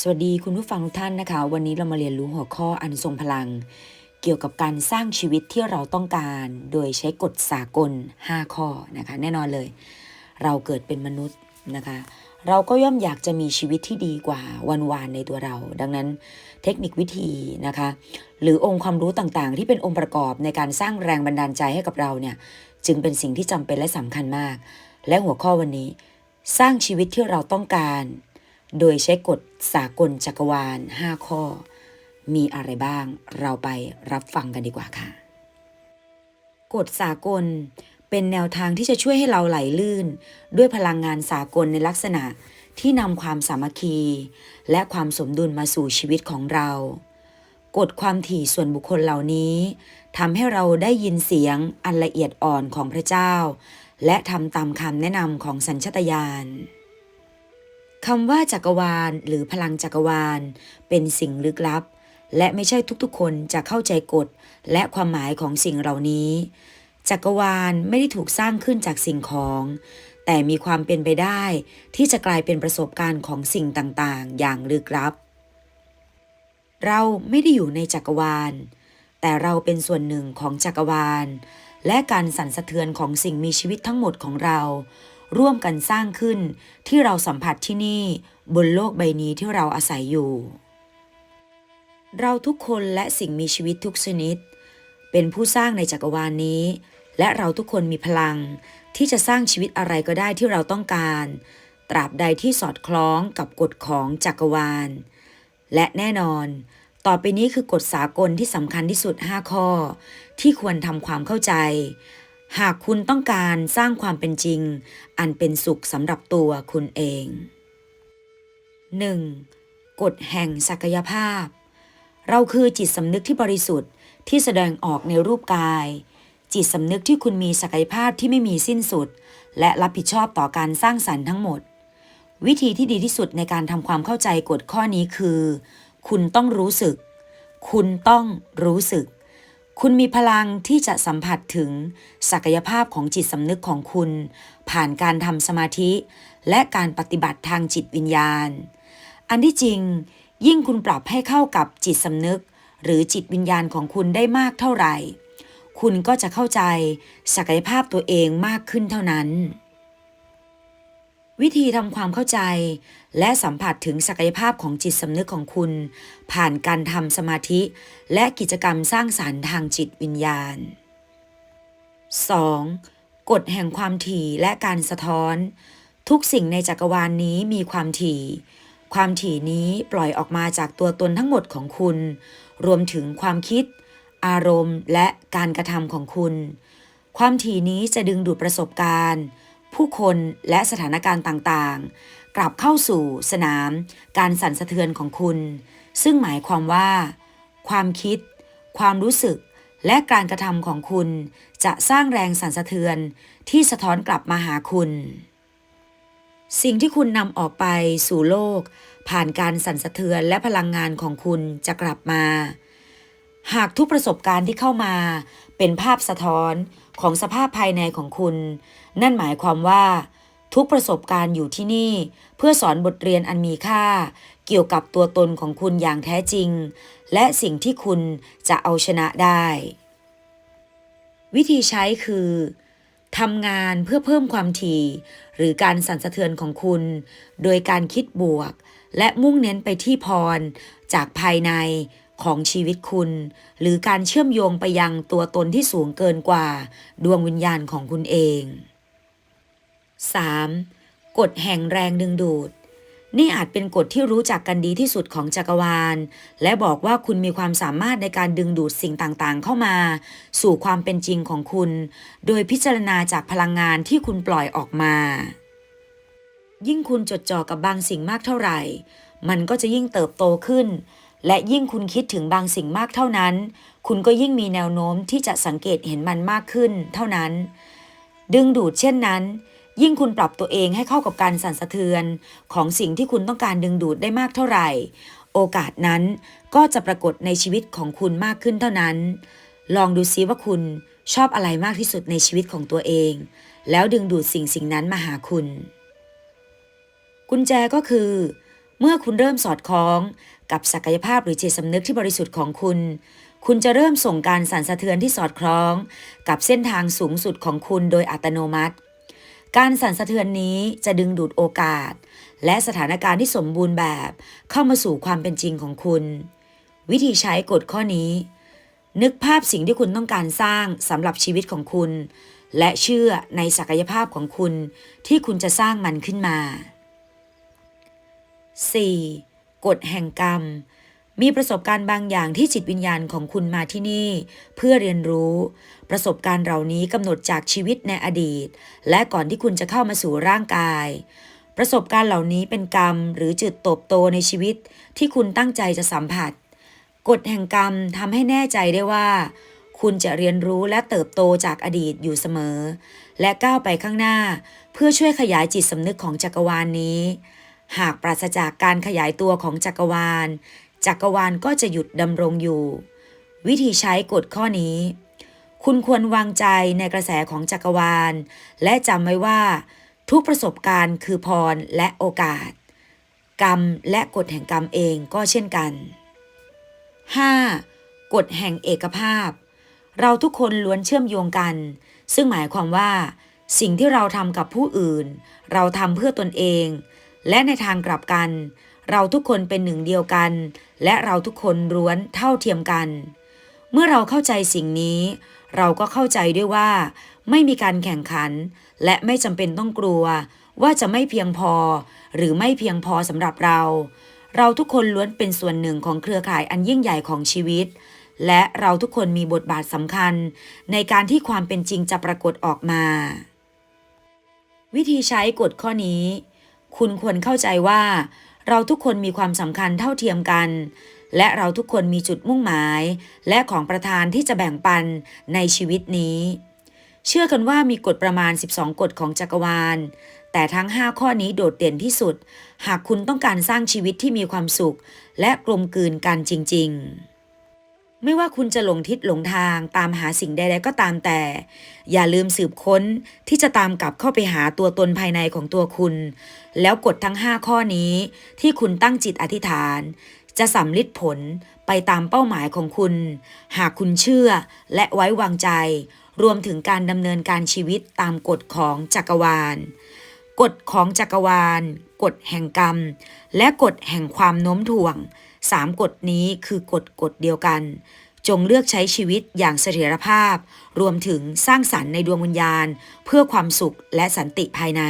สวัสดีคุณผู้ฟังทุกท่านนะคะ วันนี้เรามาเรียนรู้หัวข้ออันทรงพลัง เกี่ยวกับการสร้างชีวิตที่เราต้องการ โดยใช้กฎสากล 5 ข้อนะคะ แน่นอนเลย เราเกิดเป็นมนุษย์นะคะ เราก็ย่อมอยากจะมีชีวิตที่ดีกว่าวันวานในตัวเรา ดังนั้นเทคนิควิธีนะคะ หรือองค์ความรู้ต่างๆ ที่เป็นองค์ประกอบในการสร้างแรงบันดาลใจให้กับเราเนี่ยจึงเป็นสิ่งที่จำเป็นและสำคัญมาก และหัวข้อวันนี้ สร้างชีวิตที่เราต้องการ โดยใช้กฎสากลจักรวาล 5 ข้อ มีอะไรบ้าง เราไปรับฟังกันดีกว่าค่ะ กฎสากลเป็นแนวทางที่จะช่วยให้เราไหลลื่น ด้วยพลังงานสากลในลักษณะที่นำความสามัคคี และความสมดุลมาสู่ชีวิตของเรา กฎความถี่ส่วนบุคคลเหล่านี้ทำให้เราได้ยินเสียงอันละเอียดอ่อนของพระเจ้า และทำตามคำแนะนำของสัญชาตญาณ คำว่าจักรวาล หรือพลังจักรวาล เป็นสิ่งลึกลับ และไม่ใช่ทุกๆ คนจะเข้าใจกฎและความหมายของสิ่งเหล่านี้ จักรวาลไม่ได้ถูกสร้างขึ้นจากสิ่งของ แต่มีความเป็นไปได้ที่จะกลายเป็นประสบการณ์ของสิ่งต่างๆ อย่างลึกลับ เราไม่ได้อยู่ในจักรวาล แต่เราเป็นส่วนหนึ่งของจักรวาล และการสั่นสะเทือนของสิ่งมีชีวิตทั้งหมดของเรา ร่วมกันสร้างขึ้นที่เราสัมผัสที่นี่บนโลกใบนี้ที่เราอาศัยอยู่ เราทุกคนและสิ่งมีชีวิตทุกชนิด เป็นผู้สร้างในจักรวาลนี้ และเราทุกคนมีพลัง ที่จะสร้างชีวิตอะไรก็ได้ที่เราต้องการ ตราบใดที่สอดคล้องกับกฎของจักรวาล และแน่นอน ต่อไปนี้คือกฎสากลที่สำคัญที่สุด 5 ข้อ ที่ควรทำความเข้าใจ หากคุณต้องการสร้างความเป็นจริง อันเป็นสุขสำหรับตัวคุณเอง 1. กฎแห่งศักยภาพ เราคือจิตสำนึกที่บริสุทธิ์ที่แสดงออกในรูปกาย จิตสำนึกที่คุณมีศักยภาพที่ไม่มีสิ้นสุด และรับผิดชอบต่อการสร้างสรรค์ทั้งหมด วิธีที่ดีที่สุดในการทำความเข้าใจกฎข้อนี้คือ คุณต้องรู้สึก คุณต้องรู้สึก คุณมีพลังที่จะสัมผัสถึงศักยภาพของจิตสำนึกของคุณ ผ่านการทำสมาธิ และการปฏิบัติทางจิตวิญญาณ อันที่จริง ยิ่งคุณปรับให้เข้ากับจิตสำนึก หรือจิตวิญญาณของคุณได้มากเท่าไหร่ คุณก็จะเข้าใจศักยภาพตัวเองมากขึ้นเท่านั้น วิธีทำความเข้าใจ และสัมผัสถึงศักยภาพของจิตสำนึกของคุณ ผ่านการทำสมาธิ และกิจกรรมสร้างสารรค์ทางจิตวิญญาณ 2. กฎแห่งความถี่และการสะท้อน ทุกสิ่งในจักรวาลนนี้มีความถี่ ความถี่นี้ปล่อยออกมาจากตัวตนทั้งหมดของคุณ รวมถึงความคิด อารมณ์ และการกระทำของคุณ ความถี่นี้จะดึงดูดประสบการณ์ ผู้คนและสถานการณ์ต่างๆ กลับเข้าสู่สนาม การสั่นสะเทือนของคุณ ซึ่งหมายความว่า ความคิด ความรู้สึกและการกระทำของคุณจะสร้างแรงสั่นสะเทือนที่สะท้อนกลับมาหาคุณ สิ่งที่คุณนำออกไปสู่โลก ผ่านการสั่นสะเทือนและพลังงานของคุณจะกลับมา หากทุกประสบการณ์ที่เข้ามาเป็นภาพสะท้อน ของสภาพภายในของคุณ นั่นหมายความว่า ทุกประสบการณ์อยู่ที่นี่ เพื่อสอนบทเรียนอันมีค่า เกี่ยวกับตัวตนของคุณอย่างแท้จริง และสิ่งที่คุณจะเอาชนะได้ วิธีใช้คือทำงานเพื่อเพิ่มความถี่ หรือการสั่นสะเทือนของคุณ โดยการคิดบวก และมุ่งเน้นไปที่พร จากภายใน ของชีวิตคุณ หรือการเชื่อมโยงไปยังตัวตนที่สูงเกินกว่า ดวงวิญญาณของคุณเอง 3. กฎแห่งแรงดึงดูด นี่อาจเป็นกฎที่รู้จักกันดีที่สุดของจักรวาล และบอกว่าคุณมีความสามารถในการดึงดูดสิ่งต่างๆ เข้ามา สู่ความเป็นจริงของคุณ โดยพิจารณาจากพลังงานที่คุณปล่อยออกมา ยิ่งคุณจดจ่อกับบางสิ่งมากเท่าไหร่ มันก็จะยิ่งเติบโตขึ้น และยิ่งคุณคิดถึงบางสิ่งมากเท่านั้น คุณก็ยิ่งมีแนวโน้มที่จะสังเกตเห็นมันมากขึ้น เท่านั้น ดึงดูดเช่นนั้น ยิ่งคุณปรับตัวเองให้เข้ากับการสั่นสะเทือน ของสิ่งที่คุณต้องการดึงดูดได้มากเท่าไหร่ โอกาสนั้นก็จะปรากฏในชีวิตของคุณมากขึ้นเท่านั้น ลองดูซิว่าคุณชอบอะไรมากที่สุดในชีวิตของตัวเอง แล้วดึงดูดสิ่งสิ่งนั้นมาหาคุณ กุญแจก็คือ เมื่อคุณเริ่มสอดคล้องกับศักยภาพหรือจิตสำนึกที่บริสุทธิ์ของคุณ คุณจะเริ่มส่งการสั่นสะเทือนที่สอดคล้อง กับเส้นทางสูงสุดของคุณโดยอัตโนมัติ การสั่นสะเทือนนี้จะดึงดูดโอกาส และสถานการณ์ที่สมบูรณ์แบบเข้ามาสู่ความเป็นจริงของคุณ วิธีใช้กฎข้อนี้ นึกภาพสิ่งที่คุณต้องการสร้างสำหรับชีวิตของคุณ และเชื่อในศักยภาพของคุณที่คุณจะสร้างมันขึ้นมา 4. กฎแห่งกรรม มีประสบการณ์บางอย่างที่จิตวิญญาณของคุณมาที่นี่ เพื่อเรียนรู้ ประสบการณ์เหล่านี้กำหนดจากชีวิตในอดีต และก่อนที่คุณจะเข้ามาสู่ร่างกาย ประสบการณ์เหล่านี้เป็นกรรมหรือจุดโตบโตในชีวิต ที่คุณตั้งใจจะสัมผัส กฎแห่งกรรมทำให้แน่ใจได้ว่า คุณจะเรียนรู้และเติบโตจากอดีตอยู่เสมอ และก้าวไปข้างหน้า เพื่อช่วยขยายจิตสำนึกของจักรวาลนนี้ หากปราศจากการขยายตัวของจักรวาล จักรวาลก็จะหยุดดำรงอยู่ วิธีใช้กฎข้อนี้ คุณควรวางใจในกระแสของจักรวาล และจำไว้ว่า ทุกประสบการณ์คือพรและโอกาส กรรมและกฎแห่งกรรมเองก็เช่นกัน 5. กฎแห่งเอกภาพ เราทุกคนล้วนเชื่อมโยงกัน ซึ่งหมายความว่า สิ่งที่เราทำกับผู้อื่น เราทำเพื่อตนเอง และในทางกลับกัน เราทุกคนเป็นหนึ่งเดียวกัน และเราทุกคนล้วนเท่าเทียมกัน เมื่อเราเข้าใจสิ่งนี้ เราก็เข้าใจด้วยว่า ไม่มีการแข่งขัน และไม่จำเป็นต้องกลัว ว่าจะไม่เพียงพอ หรือไม่เพียงพอสำหรับเรา เราทุกคนล้วนเป็นส่วนหนึ่งของเครือข่ายอันยิ่งใหญ่ของชีวิต และเราทุกคนมีบทบาทสำคัญ ในการที่ความเป็นจริงจะปรากฏออกมา วิธีใช้กฎข้อนี้ คุณควรเข้าใจว่า เราทุกคนมีความสำคัญเท่าเทียมกัน และเราทุกคนมีจุดมุ่งหมาย และของประธานที่จะแบ่งปันในชีวิตนี้ เชื่อกันว่ามีกฎประมาณ 12 กฎของจักรวาล แต่ทั้ง 5 ข้อนี้โดดเด่นที่สุด หากคุณต้องการสร้างชีวิตที่มีความสุข และกลมกลืนกันจริง ๆ ไม่ว่าคุณจะหลงทิศหลงทางตามหาสิ่งใดๆก็ตามแต่ อย่าลืมสืบค้นที่จะตามกลับเข้าไปหาตัวตนภายในของตัวคุณ แล้วกฎทั้ง 5 ข้อนี้ ที่คุณตั้งจิตอธิษฐาน จะสำลิดผลไปตามเป้าหมายของคุณ หากคุณเชื่อและไว้วางใจ รวมถึงการดำเนินการชีวิตตามกฎของจักรวาลกฎของจักรวาล กฎแห่งกรรม และกฎแห่งความโน้มถ่วง สามกฎนี้คือกฎกฎเดียวกัน จงเลือกใช้ชีวิตอย่างเสถียรภาพ รวมถึงสร้างสรรค์ในดวงวิญญาณ เพื่อความสุขและสันติภายใน